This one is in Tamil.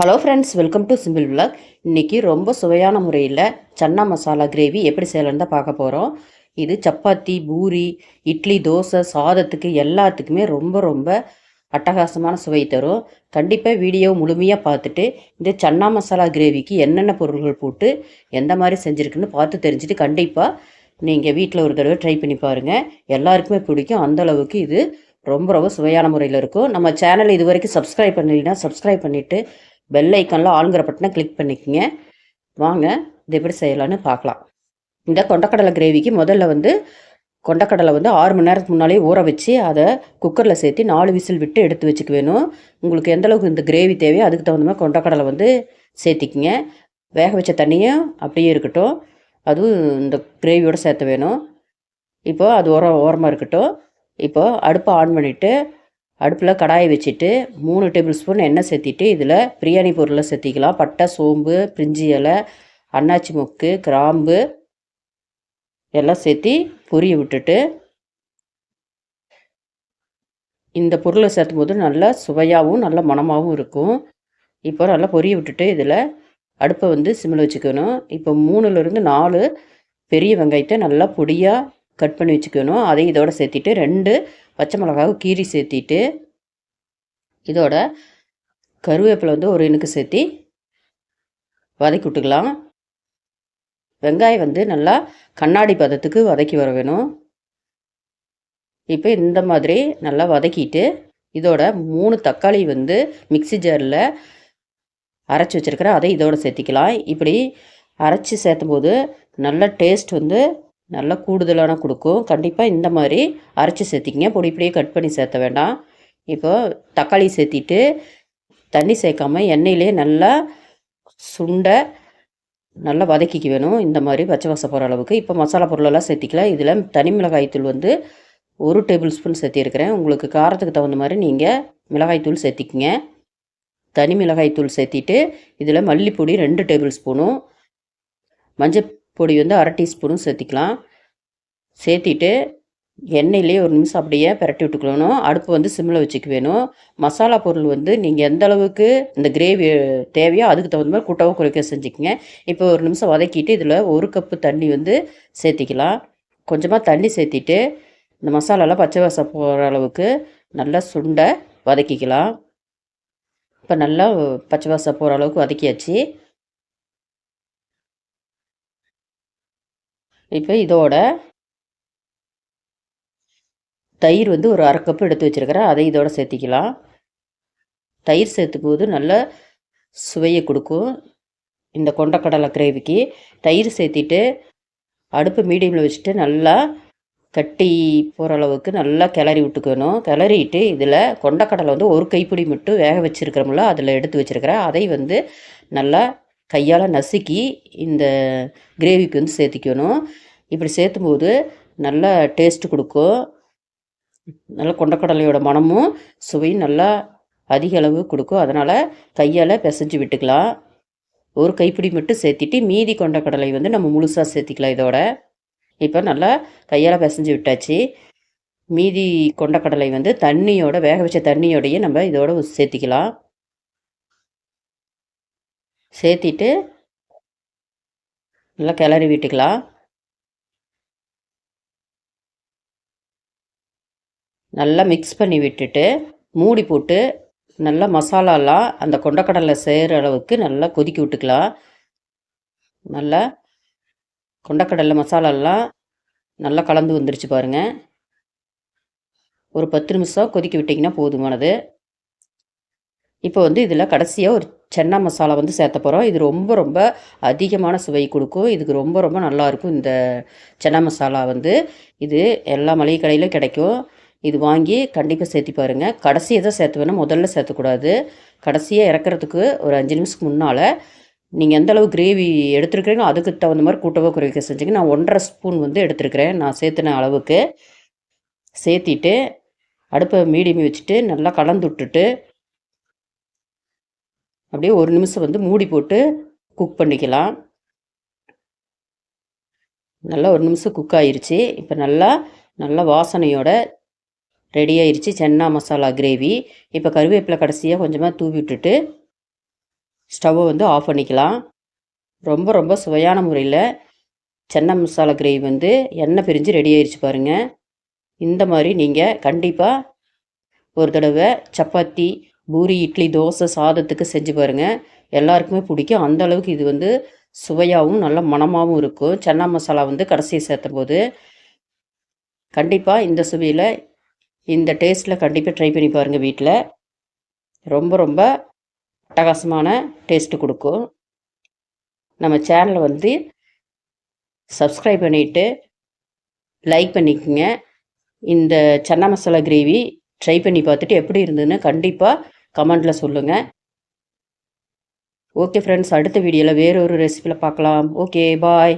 Hello friends welcome to simple vlog இன்றைக்கி ரொம்ப சுவையான முறையில் சன்னா மசாலா கிரேவி எப்படி செய்யலான்னு தான் பார்க்க போகிறோம் இது சப்பாத்தி பூரி இட்லி தோசை சாதத்துக்கு எல்லாத்துக்குமே ரொம்ப ரொம்ப அட்டகாசமான சுவை தரும். கண்டிப்பாக வீடியோ முழுமையாக பார்த்துட்டு இந்த சன்னா மசாலா கிரேவிக்கு என்னென்ன பொருள்கள் போட்டு எந்த மாதிரி செஞ்சுருக்குன்னு பார்த்து தெரிஞ்சுட்டு கண்டிப்பாக நீங்கள் வீட்டில் ஒரு தடவை ட்ரை பண்ணி பாருங்கள் எல்லாருக்குமே பிடிக்கும். அந்தளவுக்கு இது ரொம்ப ரொம்ப சுவையான முறையில் இருக்கும். நம்ம சேனல் இது வரைக்கும் சப்ஸ்கிரைப் பண்ணலைன்னா சப்ஸ்கிரைப் பண்ணிவிட்டு பெல் ஐக்கானில் ஆளுங்கிற பட்டனை கிளிக் பண்ணிக்கோங்க. வாங்க இது எப்படி செய்யலான்னு பார்க்கலாம். இந்த கொண்டக்கடலை கிரேவிக்கு முதல்ல வந்து கொண்டக்கடலை வந்து ஆறு மணி நேரத்துக்கு முன்னாலே ஊற வச்சு அதை குக்கரில் சேர்த்து நாலு விசில் விட்டு எடுத்து வச்சுக்க வேணும். உங்களுக்கு எந்த அளவுக்கு இந்த கிரேவி தேவையோ அதுக்கு தகுந்த மாதிரி கொண்டக்கடலை வந்து சேர்த்திக்கிங்க. வேக வச்ச தண்ணியும் அப்படியே இருக்கட்டும். அதுவும் இந்த கிரேவியோடு சேர்த்த வேணும். இப்போ அது ஓரம் ஓரமாக இருக்கட்டும். இப்போது அடுப்பை ஆன் பண்ணிவிட்டு அடுப்பில் கடாயை வச்சுட்டு மூணு டேபிள் ஸ்பூன் எண்ணெய் சேர்த்திட்டு இதில் பிரியாணி பொருளை சேர்த்திக்கலாம். பட்டை சோம்பு பிரிஞ்சி இலை அன்னாச்சி மொக்கு கிராம்பு எல்லாம் சேர்த்தி பொரிய விட்டுட்டு இந்த பொருளை சேர்த்தும் போது நல்லா சுவையாகவும் நல்ல மணமாகவும் இருக்கும். இப்போ நல்லா பொரிய விட்டுட்டு இதில் அடுப்பை வந்து சிம்மில் வச்சுக்கணும். இப்போ மூணுலேருந்து நாலு பெரிய வெங்காயத்தை நல்லா பொடியாக கட் பண்ணி வச்சுக்கணும். அதையும் இதோட சேர்த்திட்டு ரெண்டு பச்சை மிளகாவை கீரி சேர்த்திட்டு இதோட கருவேப்பிலை வந்து ஒரு இனுக்கு சேர்த்தி வதக்கி விட்டுக்கலாம். வெங்காயம் வந்து நல்லா கண்ணாடி பதத்துக்கு வதக்கி வர வேணும். இப்போ இந்த மாதிரி நல்லா வதக்கிட்டு இதோட மூணு தக்காளி வந்து மிக்சி ஜாரில் அரைச்சி வச்சுருக்கிறேன் அதை இதோட சேர்த்திக்கலாம். இப்படி அரைச்சி சேர்த்தும் போது நல்ல டேஸ்ட் வந்து நல்லா கூடுதலான கொடுக்கும். கண்டிப்பாக இந்த மாதிரி அரைச்சி சேர்த்திக்கிங்க. பொடி பொடியே கட் பண்ணி சேர்த்த வேண்டாம். இப்போது தக்காளி சேர்த்திட்டு தண்ணி சேர்க்காம எண்ணெயிலே நல்லா சுண்டை நல்லா வதக்கிக்க வேணும். இந்த மாதிரி பச்சை வாசம் போகிற அளவுக்கு. இப்போ மசாலா பொருளெல்லாம் சேர்த்திக்கலாம். இதில் தனி மிளகாய்த்தூள் வந்து ஒரு டேபிள் ஸ்பூன் சேர்த்திருக்கிறேன். உங்களுக்கு காரத்துக்கு தகுந்த மாதிரி நீங்கள் மிளகாய்த்தூள் சேர்த்திக்கிங்க. தனி மிளகாய்த்தூள் சேர்த்திட்டு இதில் மல்லிப்பொடி ரெண்டு டேபிள் ஸ்பூனும் மஞ்சள் பொடி வந்து அரை டீஸ்பூனும் சேர்த்திக்கலாம். சேர்த்திட்டு எண்ணெயிலே ஒரு நிமிஷம் அப்படியே பிரட்டி விட்டுக்கணும். அடுப்பு வந்து சிம்மில் வச்சுக்க வேணும். மசாலா பொருள் வந்து நீங்கள் எந்த அளவுக்கு இந்த கிரேவி தேவையோ அதுக்கு தகுந்த மாதிரி கூட்டவோ குறைக்க செஞ்சுக்கங்க. இப்போ ஒரு நிமிஷம் வதக்கிட்டு இதில் ஒரு கப்பு தண்ணி வந்து சேர்த்திக்கலாம். கொஞ்சமாக தண்ணி சேர்த்திட்டு இந்த மசாலாலாம் பச்சை வாசம் போகிற அளவுக்கு நல்லா சுண்டை வதக்கிக்கலாம். இப்போ நல்லா பச்சை வாசம் போகிற அளவுக்கு வதக்கியாச்சு. இப்போ இதோட தயிர் வந்து ஒரு அரை கப்பு எடுத்து வச்சுருக்கிறேன். அதை இதோட சேர்த்திக்கலாம். தயிர் சேர்த்தும் போது நல்ல சுவையை கொடுக்கும். இந்த கொண்டக்கடலை கிரேவிக்கு தயிர் சேர்த்திட்டு அடுப்பு மீடியமில் வச்சுட்டு நல்லா கட்டி போகிற அளவுக்கு நல்லா கிளறி விட்டுக்கணும். கிளறிட்டு இதில் கொண்டக்கடலை வந்து ஒரு கைப்பிடி மட்டும் வேக வச்சுருக்கிறோம்ல அதில் எடுத்து வச்சுருக்கிறேன். அதை வந்து நல்லா கையால் நசுக்கி இந்த கிரேவிக்கு வந்து சேர்த்திக்கணும். இப்படி சேர்த்தும்போது நல்லா டேஸ்ட்டு கொடுக்கும். நல்லா கொண்டக்கடலையோட மனமும் சுவையும் நல்லா அதிக அளவு கொடுக்கும். அதனால் கையால் பிசைஞ்சு விட்டுக்கலாம். ஒரு கைப்பிடி மட்டும் சேர்த்திட்டு மீதி கொண்டக்கடலை வந்து நம்ம முழுசாக சேர்த்திக்கலாம் இதோட. இப்போ நல்லா கையால் பிசைஞ்சு விட்டாச்சு. மீதி கொண்டக்கடலை வந்து தண்ணியோட வேக வச்ச தண்ணியோடையே நம்ம இதோட சேர்த்திக்கலாம். சேர்த்திட்டு நல்லா கிளறி விட்டுக்கலாம். நல்லா மிக்ஸ் பண்ணி விட்டுட்டு மூடி போட்டு நல்லா மசாலாலாம் அந்த கொண்டக்கடலை செய்கிற அளவுக்கு நல்லா கொதிக்க விட்டுக்கலாம். நல்லா கொண்டக்கடலை மசாலாலாம் நல்லா கலந்து வந்துருச்சு பாருங்கள் ஒரு பத்து நிமிஷம் கொதிக்க விட்டிங்கன்னா போதுமானது. இப்போ வந்து இதில் கடைசியாக ஒரு சென்னா மசாலா வந்து சேர்த்த போகிறோம் இது ரொம்ப ரொம்ப அதிகமான சுவை கொடுக்கும். இதுக்கு ரொம்ப ரொம்ப நல்லாயிருக்கும் இந்த சென்னா மசாலா வந்து. இது எல்லா மளிகை கடையிலும் கிடைக்கும். இது வாங்கி கண்டிப்பாக சேர்த்தி பாருங்கள் கடைசியை தான் சேர்த்து வேணும் முதல்ல சேர்த்தக்கூடாது. கடைசியாக இறக்குறதுக்கு ஒரு அஞ்சு நிமிஷத்துக்கு முன்னால் நீங்கள் எந்த அளவு கிரேவி எடுத்துருக்கிறீங்களோ அதுக்கு தகுந்த மாதிரி கூட்டவோ குறைக்க செஞ்சுங்க நான் ஒன்றரை ஸ்பூன் வந்து எடுத்துருக்கிறேன். நான் சேர்த்துன அளவுக்கு. சேர்த்திட்டு அடுப்பை மீடியம் வச்சுட்டு நல்லா கலந்து விட்டுட்டு அப்படியே ஒரு நிமிஷம் வந்து மூடி போட்டு குக் பண்ணிக்கலாம். நல்லா ஒரு நிமிஷம் குக் ஆயிடுச்சு இப்போ நல்லா நல்லா வாசனையோட ரெடி ஆயிடுச்சு சென்னா மசாலா கிரேவி இப்போ கருவேப்பிலை கடைசியாக கொஞ்சமாக தூவி விட்டுட்டு ஸ்டவ்வை வந்து ஆஃப் பண்ணிக்கலாம். ரொம்ப ரொம்ப சுவையான முறையில் சென்னா மசாலா கிரேவி வந்து எண்ணெய் பிரிஞ்சு ரெடி ஆயிடுச்சு பாருங்கள் இந்த மாதிரி நீங்கள் கண்டிப்பாக ஒரு தடவை சப்பாத்தி பூரி இட்லி தோசை சாதத்துக்கு செஞ்சு பாருங்கள் எல்லாருக்குமே பிடிக்கும். அந்த அளவுக்கு இது வந்து சுவையாகவும் நல்ல மணமாகவும் இருக்கும். சன்னா மசாலா வந்து கடைசியை சேர்த்தும் போது. கண்டிப்பாக இந்த சுவையில் இந்த டேஸ்ட்டில் கண்டிப்பாக ட்ரை பண்ணி பாருங்கள் வீட்டில் ரொம்ப ரொம்ப அட்டகாசமான டேஸ்ட்டு கொடுக்கும். நம்ம சேனலை வந்து சப்ஸ்கிரைப் பண்ணிவிட்டு லைக் பண்ணிக்கோங்க. இந்த சன்னா மசாலா கிரேவி ட்ரை பண்ணி பார்த்துட்டு எப்படி இருந்ததுன்னு கண்டிப்பாக கமெண்டில் சொல்லுங்கள் ஓகே ஃப்ரெண்ட்ஸ் அடுத்த வீடியோவில் வேறு ஒரு ரெசிபியில் பார்க்கலாம். Okay bye